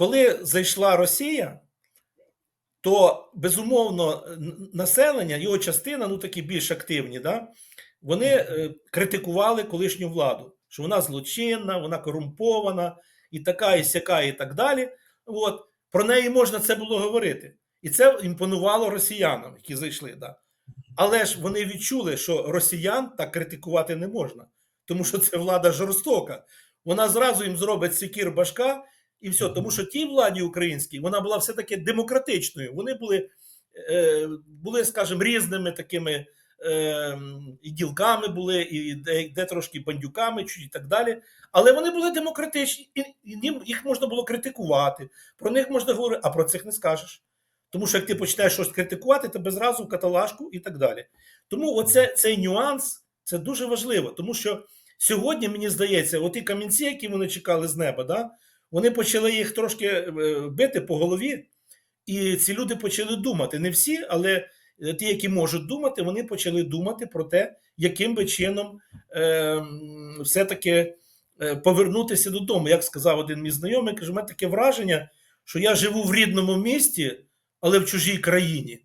коли зайшла Росія, то безумовно населення, його частина, ну такі більш активні, да, вони е, критикували колишню владу, що вона злочинна, вона корумпована, і така, і сяка, і так далі. От про неї можна це було говорити. І це імпонувало росіянам, які зайшли. Да. Але ж вони відчули, що росіян так критикувати не можна, тому що це влада жорстока. Вона зразу їм зробить секір башка і все. Тому що тій владі українській вона була все-таки демократичною. Вони були, е, були скажімо, різними такими е, і ділками були, і де, де трошки бандюками, і так далі. Але вони були демократичні, і, їх можна було критикувати. Про них можна говорити, а про цих не скажеш. Тому що як ти починаєш щось критикувати, тебе зразу в каталажку і так далі. Тому оце, цей нюанс це дуже важливо, тому що сьогодні, мені здається, оті камінці, які вони чекали з неба, да, вони почали їх трошки е, бити по голові, і ці люди почали думати. Не всі, але е, ті, які можуть думати, вони почали думати про те, яким би чином е, все-таки е, повернутися додому. Як сказав один мій знайомий, каже, у мене таке враження, що я живу в рідному місті, але в чужій країні.